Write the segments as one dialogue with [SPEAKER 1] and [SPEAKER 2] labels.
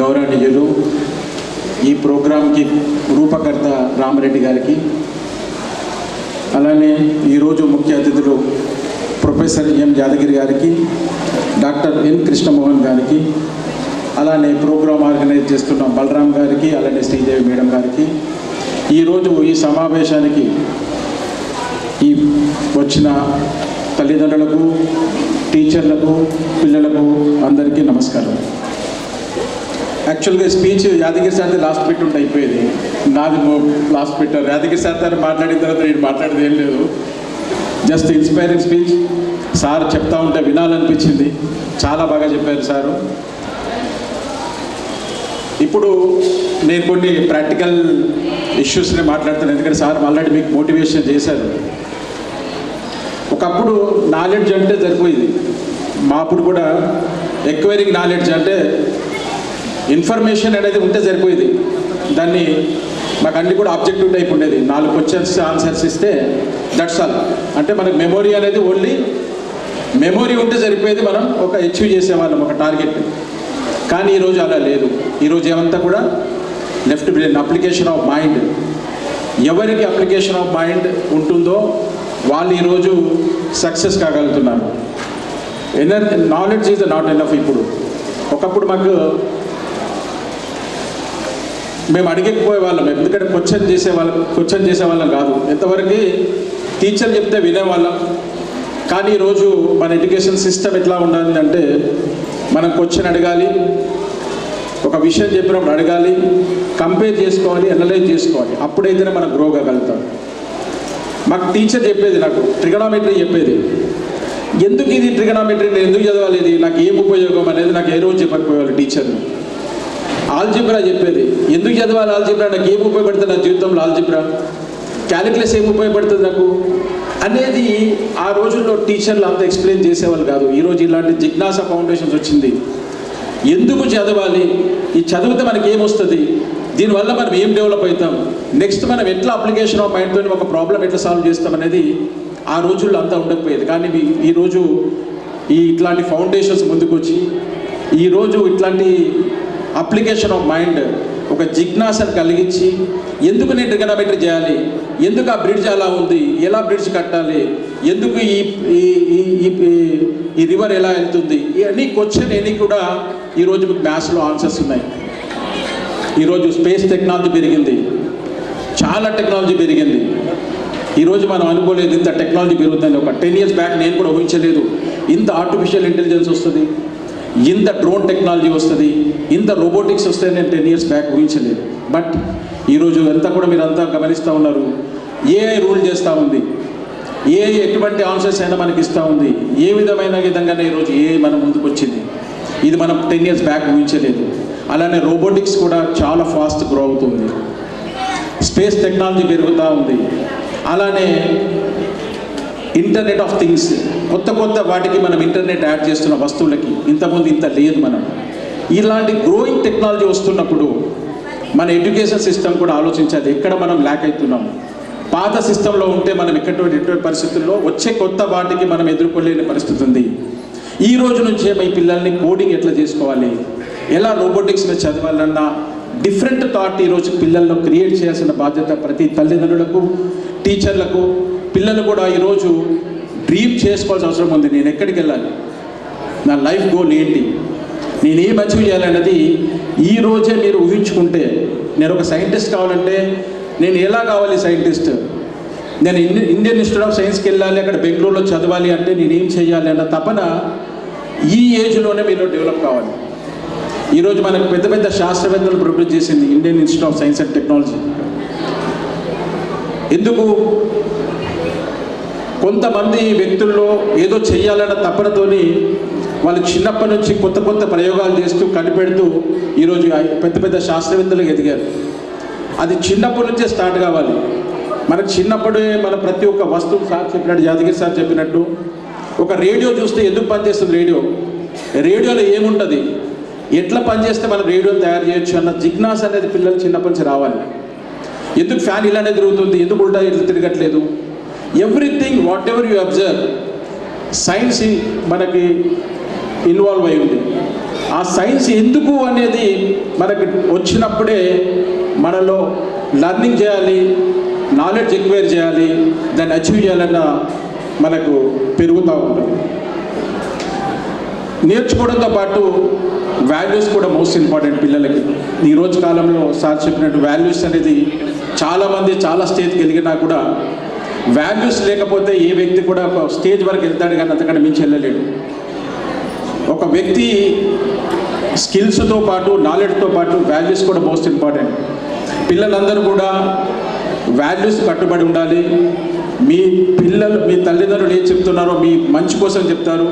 [SPEAKER 1] గౌరవనీయులు ఈ ప్రోగ్రాంకి రూపకర్త రామరెడ్డి గారికి అలానే ఈరోజు ముఖ్య అతిథులు ప్రొఫెసర్ ఎం యాదగిరి గారికి డాక్టర్ ఎన్ కృష్ణమోహన్ గారికి అలానే ప్రోగ్రాం ఆర్గనైజ్ చేస్తున్న బలరాం గారికి అలానే శ్రీదేవి మేడం గారికి ఈరోజు ఈ సమావేశానికి ఈ వచ్చిన తల్లిదండ్రులకు టీచర్లకు పిల్లలకు అందరికీ నమస్కారం. యాక్చువల్గా speech Yadagiri sir last bit ఉంటే అయిపోయేది. నాది లాస్ట్ పెట్టారు యాదగిరి సార్ మాట్లాడిన తర్వాత నేను మాట్లాడేది ఏం లేదు. జస్ట్ ఇన్స్పైరింగ్ స్పీచ్ సార్ చెప్తా ఉంటే వినాలనిపించింది. చాలా బాగా చెప్పారు సారు. ఇప్పుడు నేను కొన్ని ప్రాక్టికల్ ఇష్యూస్ని మాట్లాడుతాను. ఎందుకంటే సార్ ఆల్రెడీ మీకు మోటివేషన్ చేశారు. ఒకప్పుడు నాలెడ్జ్ అంటే సరిపోయింది. మా అప్పుడు కూడా ఎక్వైరింగ్ నాలెడ్జ్ అంటే ఇన్ఫర్మేషన్ అనేది ఉంటే సరిపోయేది. దాన్ని మాకు అన్ని కూడా ఆబ్జెక్టివ్ టైప్ ఉండేది. నాలుగు క్వశ్చన్స్ ఆన్సర్స్ ఇస్తే దట్స్ ఆల్ అంటే మనకు మెమొరీ అనేది ఓన్లీ మెమొరీ ఉంటే సరిపోయేది మనం ఒక అచీవ్ చేసేవాళ్ళం ఒక టార్గెట్ కానీ ఈరోజు అలా లేదు. ఈరోజు ఏమంతా కూడా left brain application of mind ఎవరికి అప్లికేషన్ ఆఫ్ మైండ్ ఉంటుందో వాళ్ళు ఈరోజు సక్సెస్ కాగలుగుతున్నారు. ఎనర్ నాలెడ్జ్ ఈజ్ నాట్ ఎనఫ్ ఇప్పుడు. ఒకప్పుడు మాకు మేము అడిగకపోయే వాళ్ళం. ఎందుకంటే క్వశ్చన్ చేసేవాళ్ళం క్వశ్చన్ చేసేవాళ్ళం కాదు. ఎంతవరకు టీచర్ చెప్తే వినేవాళ్ళం కానీ ఈరోజు మన ఎడ్యుకేషన్ సిస్టమ్ ఎట్లా ఉండాలి అంటే మనం క్వశ్చన్ అడగాలి ఒక విషయం చెప్పినప్పుడు అడగాలి కంపేర్ చేసుకోవాలి అనలైజ్ చేసుకోవాలి. అప్పుడైతేనే మనం గ్రో కాగలుగుతాం. మాకు టీచర్ చెప్పేది నాకు ట్రిగనామెట్రీ చెప్పేది. ఎందుకు ఇది ట్రిగనామెట్రీ? నేను ఎందుకు చదవాలి ఇది? నాకు ఏం ఉపయోగం అనేది నాకు ఏ రోజు చెప్పకపోయేవాళ్ళు టీచర్ని ఆల్జిబ్రా చెప్పేది. ఎందుకు చదవాలి ఆల్జిబ్రా? నాకు ఏం ఉపయోగపడుతుంది నా జీవితంలో ఆల్జిబ్రా? క్యాలిక్యులస్ ఏం ఉపయోగపడుతుంది నాకు? అనేది ఆ రోజుల్లో టీచర్లు అంత ఎక్స్ప్లెయిన్ చేసేవాళ్ళు కాదు. ఈరోజు ఇలాంటి జిజ్ఞాస ఫౌండేషన్స్ వచ్చింది. ఎందుకు చదవాలి? ఈ చదివితే మనకి ఏమొస్తుంది దీనివల్ల మనం ఏం డెవలప్ అవుతాం? నెక్స్ట్ మనం ఎట్లా అప్లికేషన్ ఆఫ్ మైండ్తో ఒక ప్రాబ్లం ఎట్లా సాల్వ్ చేస్తాం అనేది ఆ రోజుల్లో అంతా ఉండకపోయేది. కానీ ఈ- ఈరోజు ఈ ఇట్లాంటి ఫౌండేషన్స్ ముందుకు వచ్చి ఈరోజు ఇట్లాంటి అప్లికేషన్ ఆఫ్ మైండ్ ఒక జిజ్ఞాసను కలిగించి ఎందుకు నేను ట్రిగనోమెట్రీ చేయాలి? ఎందుకు ఆ బ్రిడ్జ్ అలా ఉంది? ఎలా బ్రిడ్జ్ కట్టాలి? ఎందుకు ఈ ఈ- ఈ రివర్ ఎలా వెళ్తుంది? ఇవన్నీ క్వశ్చన్ ఎన్ని కూడా ఈరోజు మీకు మ్యాథ్స్లో ఆన్సర్స్ ఉన్నాయి. ఈరోజు స్పేస్ టెక్నాలజీ పెరిగింది. చాలా టెక్నాలజీ పెరిగింది. ఈరోజు మనం అనుకోలేదు ఇంత టెక్నాలజీ పెరుగుతుంది ఒక టెన్ ఇయర్స్ బ్యాక్ నేను కూడా ఊహించలేదు. ఇంత ఆర్టిఫిషియల్ ఇంటెలిజెన్స్ వస్తుంది. ఇంత డ్రోన్ టెక్నాలజీ వస్తుంది. ఇంత రోబోటిక్స్ వస్తే నేను టెన్ ఇయర్స్ బ్యాక్ ఊహించలేదు. బట్ ఈరోజు ఎంత కూడా మీరు అంతా గమనిస్తూ ఉన్నారు. ఏఐ రూల్ చేస్తూ ఉంది. ఏ ఎటువంటి ఆన్సర్స్ అయినా మనకి ఇస్తూ ఉంది. ఏ విధమైన విధంగానే ఈరోజు ఏ మన ముందుకు వచ్చింది. ఇది మనం టెన్ ఇయర్స్ బ్యాక్ ఊహించలేదు. అలానే రోబోటిక్స్ కూడా చాలా ఫాస్ట్ గ్రో అవుతుంది. స్పేస్ టెక్నాలజీ పెరుగుతూ ఉంది. అలానే ఇంటర్నెట్ ఆఫ్ థింగ్స్ కొత్త కొత్త వాటికి మనం ఇంటర్నెట్ యాడ్ చేస్తున్న వస్తువులకి ఇంతకుముందు ఇంత లేదు మనం. ఇలాంటి గ్రోయింగ్ టెక్నాలజీ వస్తున్నప్పుడు మన ఎడ్యుకేషన్ సిస్టమ్ కూడా ఆలోచించాలి. ఎక్కడ మనం ల్యాక్ అవుతున్నాం? పాత సిస్టంలో ఉంటే మనం ఎక్కటువంటి ఎటువంటి పరిస్థితుల్లో? వచ్చే కొత్త వాటికి మనం ఎదుర్కోలేని పరిస్థితి ఉంది. ఈ రోజు నుంచే మీ పిల్లల్ని కోడింగ్ ఎట్లా చేసుకోవాలి? ఎలా రోబోటిక్స్ మీద చదవాలన్నా డిఫరెంట్ థాట్ ఈరోజు పిల్లల్లో క్రియేట్ చేయాల్సిన బాధ్యత ప్రతి తల్లిదండ్రులకు టీచర్లకు పిల్లలు కూడా ఈరోజు డ్రీమ్ చేసుకోవాల్సిన అవసరం ఉంది. నేను ఎక్కడికి వెళ్ళాలి? నా లైఫ్ గోల్ ఏంటి? నేను ఏం అచీవ్ చేయాలన్నది ఈ రోజే మీరు ఊహించుకుంటే. నేను ఒక సైంటిస్ట్ కావాలంటే నేను ఎలా కావాలి సైంటిస్ట్ నేను ఇండియన్ ఇన్స్టిట్యూట్ ఆఫ్ సైన్స్కి వెళ్ళాలి అక్కడ బెంగళూరులో చదవాలి అంటే నేను ఏం చేయాలి అన్న తపన ఈ ఏజ్లోనే మీరు డెవలప్ కావాలి. ఈరోజు మనకు పెద్ద పెద్ద శాస్త్రవేత్తలు ప్రొడ్యూస్ చేసింది Indian Institute of Science and Technology ఎందుకు? కొంతమంది వ్యక్తుల్లో ఏదో చెయ్యాలన్న తపనతోని వాళ్ళు చిన్నప్పటి నుంచి కొత్త కొత్త ప్రయోగాలు చేస్తూ కనిపెడుతూ ఈరోజు పెద్ద పెద్ద శాస్త్రవేత్తలు ఎదిగారు. అది చిన్నప్పటి నుంచే స్టార్ట్ కావాలి. మనకు చిన్నప్పుడే మన ప్రతి ఒక్క వస్తువు సార్ చెప్పినట్టు యాదగిరి సార్ చెప్పినట్టు ఒక రేడియో చూస్తే ఎందుకు పనిచేస్తుంది రేడియో? రేడియోలో ఏముంటుంది? ఎట్లా పనిచేస్తే మనం రేడియోని తయారు చేయొచ్చు అన్న జిజ్ఞాస అనేది పిల్లలు చిన్నప్పటి నుంచి రావాలి. ఎందుకు ఫ్యాన్ ఇలానే తిరుగుతుంది? ఎందుకు ఉల్టా ఇట్లా తిరగట్లేదు? Everything whatever you observe science మనకి ఇన్వాల్వ్ అయి ఉంది. ఆ సైన్స్ ఎందుకు అనేది మనకి వచ్చినప్పుడే మనలో లర్నింగ్ చేయాలి నాలెడ్జ్ ఎక్వైర్ చేయాలి దాన్ని అచీవ్ చేయాలన్న మనకు పెరుగుతూ ఉంటుంది. నేర్చుకోవడంతో పాటు వాల్యూస్ కూడా మోస్ట్ ఇంపార్టెంట్ పిల్లలకి. ఈ రోజు కాలంలో సార్ చెప్పినట్టు వాల్యూస్ అనేది చాలామంది చాలా స్టేజ్కి వెళ్ళినా కూడా వాల్యూస్ లేకపోతే ఏ వ్యక్తి కూడా ఒక స్టేజ్ వరకు వెళ్తాడు కానీ అంతకంటే మించి వెళ్ళలేడు. ఒక వ్యక్తి స్కిల్స్తో పాటు నాలెడ్జ్తో పాటు వాల్యూస్ కూడా మోస్ట్ ఇంపార్టెంట్ పిల్లలందరూ కూడా వాల్యూస్ కట్టుబడి ఉండాలి. మీ పిల్లలు మీ తల్లిదండ్రులు ఏం చెప్తున్నారో మీ మంచి కోసం చెప్తారు.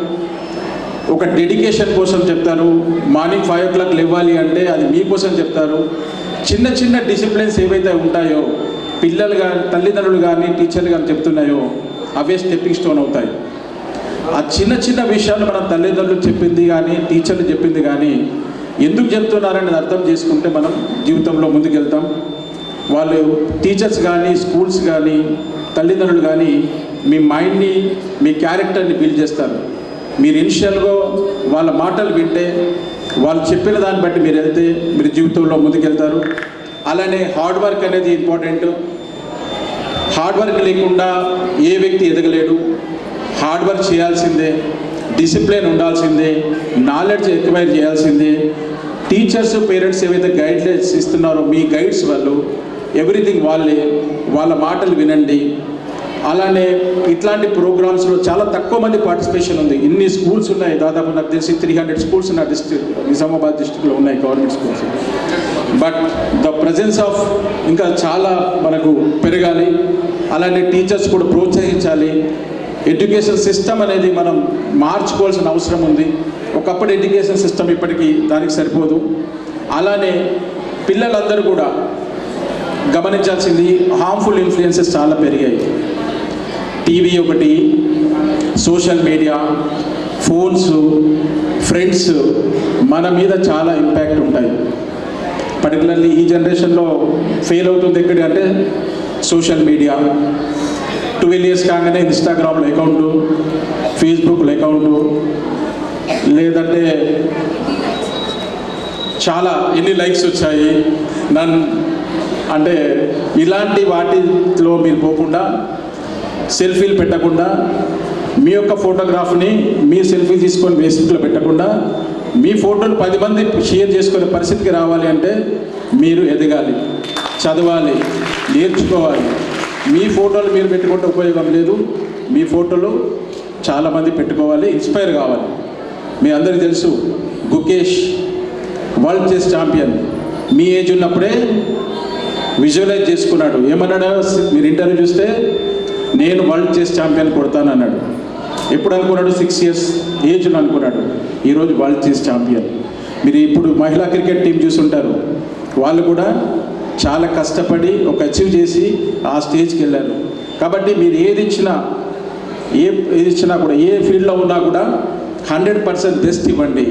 [SPEAKER 1] ఒక డెడికేషన్ కోసం చెప్తారు. మార్నింగ్ ఫైవ్ ఓ క్లాక్ లేవాలి అంటే అది మీకోసం చెప్తారు. చిన్న చిన్న డిసిప్లిన్స్ ఏవైతే ఉంటాయో పిల్లలు కానీ తల్లిదండ్రులు కానీ టీచర్లు కానీ చెప్తున్నాయో అవే స్టెప్పింగ్ స్టోన్ అవుతాయి. ఆ చిన్న చిన్న విషయాలు మన తల్లిదండ్రులు చెప్పింది కానీ టీచర్లు చెప్పింది కానీ ఎందుకు చెప్తున్నారనేది అర్థం చేసుకుంటే మనం జీవితంలో ముందుకెళ్తాం. వాళ్ళు టీచర్స్ కానీ స్కూల్స్ కానీ తల్లిదండ్రులు కానీ మీ మైండ్ని మీ క్యారెక్టర్ని బిల్డ్ చేస్తారు. మీరు ఇనిషియల్గా వాళ్ళ మాటలు వింటే వాళ్ళు చెప్పిన దాన్ని బట్టి మీరు వెళ్తే మీరు జీవితంలో ముందుకెళ్తారు. అలానే హార్డ్ వర్క్ అనేది ఇంపార్టెంట్. హార్డ్ వర్క్ లేకుండా ఏ వ్యక్తి ఎదగలేడు. హార్డ్ వర్క్ చేయాల్సిందే డిసిప్లిన్ ఉండాల్సిందే నాలెడ్జ్ ఎక్వైర్ చేయాల్సిందే. టీచర్స్ పేరెంట్స్ ఏవైతే గైడ్లైన్స్ ఇస్తున్నారో మీ గైడ్స్ వాళ్ళు ఎవ్రీథింగ్ వాళ్ళే వాళ్ళ మాటలు వినండి. అలానే ఇట్లాంటి ప్రోగ్రామ్స్లో చాలా తక్కువ మంది పార్టిసిపేషన్ ఉంది. ఇన్ని స్కూల్స్ ఉన్నాయి దాదాపు నాకు తెలిసి త్రీ హండ్రెడ్ స్కూల్స్ నా డిస్ట్రిక్ట్ నిజామాబాద్ డిస్టిక్లో ఉన్నాయి government schools. But the presence of ఇంకా చాలా మనకు పెరగాలి. అలానే టీచర్స్ కూడా ప్రోత్సహించాలి. ఎడ్యుకేషన్ సిస్టమ్ అనేది మనం మార్చుకోవాల్సిన అవసరం ఉంది. ఒకప్పుడు ఎడ్యుకేషన్ సిస్టమ్ ఇప్పటికీ దానికి సరిపోదు. అలానే పిల్లలందరూ కూడా గమనించాల్సింది హార్మ్ఫుల్ ఇన్ఫ్లుయెన్సెస్ చాలా పెరిగాయి. టీవీ ఒకటి సోషల్ మీడియా ఫోన్స్ ఫ్రెండ్స్ మన మీద చాలా ఇంపాక్ట్ ఉంటాయి. పర్టికులర్లీ ఈ జనరేషన్లో ఫెయిల్ అవుతుంది ఎక్కడ అంటే సోషల్ మీడియా. ట్వెల్వ్ ఇయర్స్ కాగానే ఇన్స్టాగ్రామ్లో అకౌంటు ఫేస్బుక్లో అకౌంటు లేదంటే చాలా ఎన్ని లైక్స్ వచ్చాయి నన్ను అంటే ఇలాంటి వాటిలో మీరు పోకుండా సెల్ఫీలు పెట్టకుండా మీ యొక్క ఫోటోగ్రాఫ్ని మీ సెల్ఫీ తీసుకొని ఫేస్బుక్లో పెట్టకుండా మీ ఫోటోలు పది మంది షేర్ చేసుకునే పరిస్థితికి రావాలి అంటే మీరు ఎదగాలి చదవాలి నేర్చుకోవాలి. మీ ఫోటోలు మీరు పెట్టుకుంటే ఉపయోగం లేదు. మీ ఫోటోలు చాలామంది పెట్టుకోవాలి ఇన్స్పైర్ కావాలి. మీ అందరికీ తెలుసు గుకేష్ వరల్డ్ చెస్ ఛాంపియన్. మీ ఏజ్ ఉన్నప్పుడే విజువలైజ్ చేసుకున్నాడు. ఏమన్నాడు? మీరు ఇంటర్వ్యూ చూస్తే నేను వరల్డ్ చెస్ ఛాంపియన్ కొడతాను అన్నాడు. ఎప్పుడు అనుకున్నాడు? సిక్స్ ఇయర్స్ ఏజ్ అనుకున్నాడు. ఈరోజు వరల్డ్ చెస్ ఛాంపియన్. మీరు ఇప్పుడు మహిళా క్రికెట్ టీం చూసుంటారు. వాళ్ళు కూడా చాలా కష్టపడి ఒక అచీవ్ చేసి ఆ స్టేజ్కి వెళ్ళారు కాబట్టి మీరు ఏది ఇచ్చినా ఏ ఏది ఇచ్చినా కూడా ఏ ఫీల్డ్లో ఉన్నా కూడా హండ్రెడ్ పర్సెంట్ బెస్ట్ ఇవ్వండి.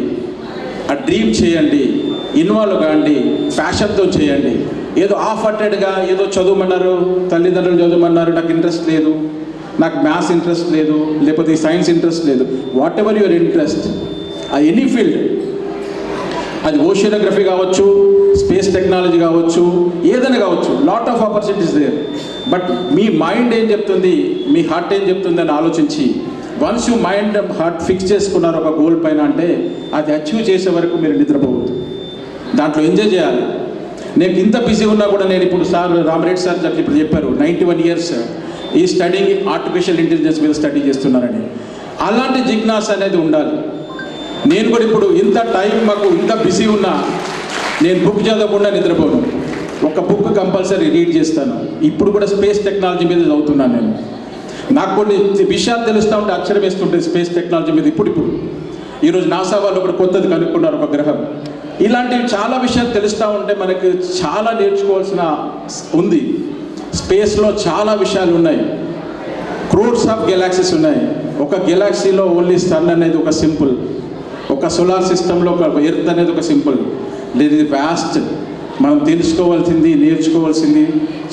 [SPEAKER 1] ఆ డ్రీమ్ చేయండి. ఇన్వాల్వ్ కాండి. ప్యాషన్తో చేయండి. ఏదో ఆఫ్ హార్టెడ్గా ఏదో చదవమన్నారు తల్లిదండ్రులు చదవమన్నారు నాకు ఇంట్రెస్ట్ లేదు. నాకు మ్యాథ్స్ ఇంట్రెస్ట్ లేదు. లేకపోతే సైన్స్ ఇంట్రెస్ట్ లేదు. వాట్ ఎవర్ యువర్ ఇంట్రెస్ట్ ఆ ఎనీ ఫీల్డ్ అది ఓషియోగ్రఫీ కావచ్చు స్పేస్ టెక్నాలజీ కావచ్చు ఏదైనా కావచ్చు lot of opportunities there but me mind ఏం చెప్తుంది మీ హార్ట్ ఏం చెప్తుంది అని ఆలోచించి once you mind heart fix చేసుకున్నారు ఒక గోల్ పైన అంటే అది అచీవ్ చేసే వరకు మీరు నిద్రపోవద్దు. దాంట్లో ఎంజాయ్ చేయాలి. నేను ఇంత బిజీ ఉన్నా కూడా నేను ఇప్పుడు సార్ రామరెడ్డి సార్ అట్లా ఇప్పుడు చెప్పారు నైంటీ వన్ ఇయర్స్ ఈ స్టడీ ఆర్టిఫిషియల్ ఇంటెలిజెన్స్ మీద స్టడీ చేస్తున్నారని. అలాంటి జిజ్ఞాస అనేది ఉండాలి. నేను కూడా ఇప్పుడు ఇంత టైం మాకు ఇంత బిజీ ఉన్నా నేను బుక్ చదవకుండా నిద్రపోను. ఒక బుక్ కంపల్సరీ రీడ్ చేస్తాను. ఇప్పుడు కూడా స్పేస్ టెక్నాలజీ మీద చదువుతున్నాను నేను. నాకు కొన్ని విషయాలు తెలుస్తూ ఉంటే అక్షరం వేస్తుంటే స్పేస్ టెక్నాలజీ మీద ఇప్పుడు ఇప్పుడు. ఈరోజు నాసా వాళ్ళు ఒకటి కొత్తది కనుక్కున్నారు ఒక గ్రహం. ఇలాంటివి చాలా విషయాలు తెలుస్తూ ఉంటే మనకి చాలా నేర్చుకోవాల్సిన ఉంది. స్పేస్లో చాలా విషయాలు ఉన్నాయి. క్రోడ్స్ ఆఫ్ గెలాక్సీస్ ఉన్నాయి. ఒక గెలాక్సీలో ఓన్లీ సన్ అనేది ఒక సింపుల్. ఒక సోలార్ సిస్టంలో ఒక ఎర్త్ అనేది ఒక సింపుల్. ఇది వ్యాస్ట్ మనం తెలుసుకోవాల్సింది నేర్చుకోవాల్సింది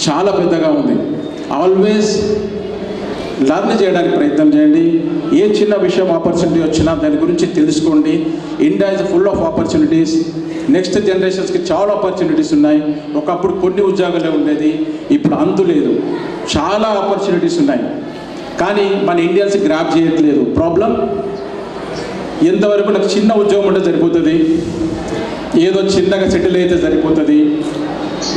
[SPEAKER 1] చాలా పెద్దగా ఉంది. ఆల్వేస్ లర్న్ చేయడానికి ప్రయత్నం చేయండి. ఏ చిన్న విషయం ఆపర్చునిటీ వచ్చినా దాని గురించి తెలుసుకోండి. India is full of opportunities next జనరేషన్స్కి చాలా ఆపర్చునిటీస్ ఉన్నాయి. ఒకప్పుడు కొన్ని ఉద్యోగాలే ఉండేది ఇప్పుడు అంతు లేదు. చాలా ఆపర్చునిటీస్ ఉన్నాయి. కానీ మన ఇండియన్స్ గ్రాప్ చేయట్లేదు. ప్రాబ్లం ఎంతవరకు నాకు చిన్న ఉద్యోగం ఉంటే సరిపోతుంది? ఏదో చిన్నగా సెటిల్ అయితే సరిపోతుంది.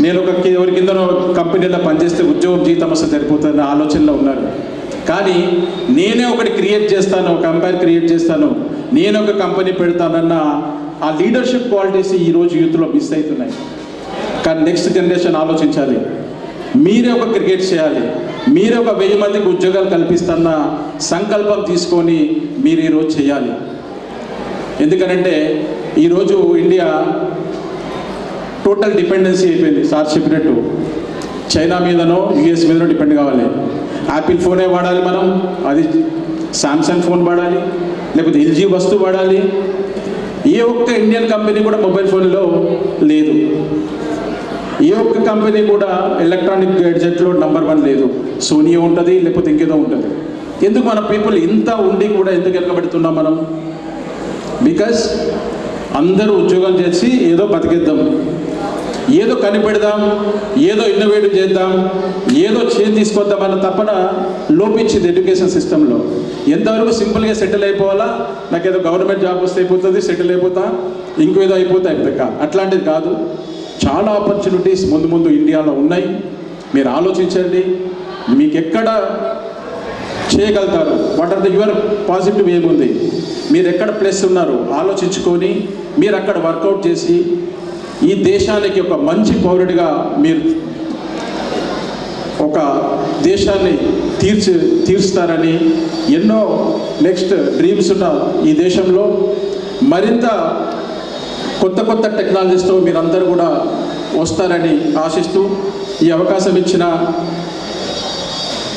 [SPEAKER 1] నేను ఒక కి- ఎవరి కింద కంపెనీలో పనిచేస్తే ఉద్యోగం జీతం వస్తే సరిపోతుంది ఆలోచనలో ఉన్నారు కానీ నేనే ఒకటి క్రియేట్ చేస్తాను ఒక కంపెనీ క్రియేట్ చేస్తాను. నేను ఒక కంపెనీ పెడతానన్న ఆ లీడర్షిప్ క్వాలిటీస్ ఈరోజు యూత్లో మిస్ అవుతున్నాయి. కానీ నెక్స్ట్ జనరేషన్ ఆలోచించాలి. మీరే ఒక క్రికెట్ చేయాలి. మీరే ఒక వెయ్యి మందికి ఉద్యోగాలు కల్పిస్తున్న సంకల్పం తీసుకొని మీరు ఈరోజు చేయాలి. ఎందుకనంటే ఈరోజు ఇండియా టోటల్ డిపెండెన్సీ అయిపోయింది. సార్ చెప్పినట్టు చైనా మీదనో యుఎస్ మీదనో డిపెండ్ కావాలి. యాపిల్ ఫోనే వాడాలి మనం. అది శాంసంగ్ ఫోన్ వాడాలి. లేకపోతే ఎల్జీ వస్తువు వాడాలి. ఏ ఒక్క ఇండియన్ కంపెనీ కూడా మొబైల్ ఫోన్లో లేదు. ఏ ఒక్క కంపెనీ కూడా ఎలక్ట్రానిక్ గ్యాడ్జెట్లో నంబర్ వన్ లేదు. సోనీ ఉంటుంది లేకపోతే ఇంకేదో ఉంటుంది. ఎందుకు మన పీపుల్ ఇంత ఉండి కూడా ఎందుకు వెనకబెడుతున్నాం మనం? బికాస్ అందరూ ఉద్యోగం చేసి ఏదో బతికిద్దాం. ఏదో కనిపెడదాం ఏదో ఇన్నోవేటివ్ చేద్దాం ఏదో చేంజ్ తీసుకొద్దామన్న తప్పన లోపించింది ఎడ్యుకేషన్ సిస్టంలో ఎంతవరకు సింపుల్గా సెటిల్ అయిపోవాలా? నాకు ఏదో గవర్నమెంట్ జాబ్ వస్తే అయిపోతుంది సెటిల్ అయిపోతా ఇంకో ఏదో అయిపోతా అయిపోతా అట్లాంటిది కాదు. చాలా ఆపర్చునిటీస్ ముందు ముందు ఇండియాలో ఉన్నాయి. మీరు ఆలోచించండి మీకు ఎక్కడ చేయగలుగుతారు? What are the your positive ఏముంది? మీరు ఎక్కడ ప్లస్ ఉన్నారు? ఆలోచించుకొని మీరు అక్కడ వర్కౌట్ చేసి ఈ దేశానికి ఒక మంచి పౌరుడిగా మీరు ఒక దేశాన్ని తీర్చి తీర్చుతారని ఎన్నో నెక్స్ట్ డ్రీమ్స్ ఉన్న ఈ దేశంలో మరింత కొత్త కొత్త టెక్నాలజీస్తో మీరందరూ కూడా వస్తారని ఆశిస్తూ ఈ అవకాశం ఇచ్చిన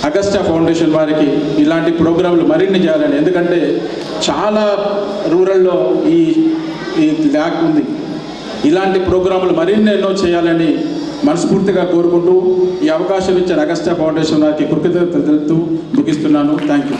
[SPEAKER 1] అగస్టా ఫౌండేషన్ వారికి ఇలాంటి ప్రోగ్రాంలు మరిన్ని చేయాలని. ఎందుకంటే చాలా రూరల్లో ఈ ఈ ల్యాక్ ఉంది. ఇలాంటి ప్రోగ్రాములు మరిన్ని ఎన్నో చేయాలని మనస్ఫూర్తిగా కోరుకుంటూ ఈ అవకాశం ఇచ్చిన అగస్టా ఫౌండేషన్ వారికి కృతజ్ఞత తెలుపుతూ ముగిస్తున్నాను. Thank you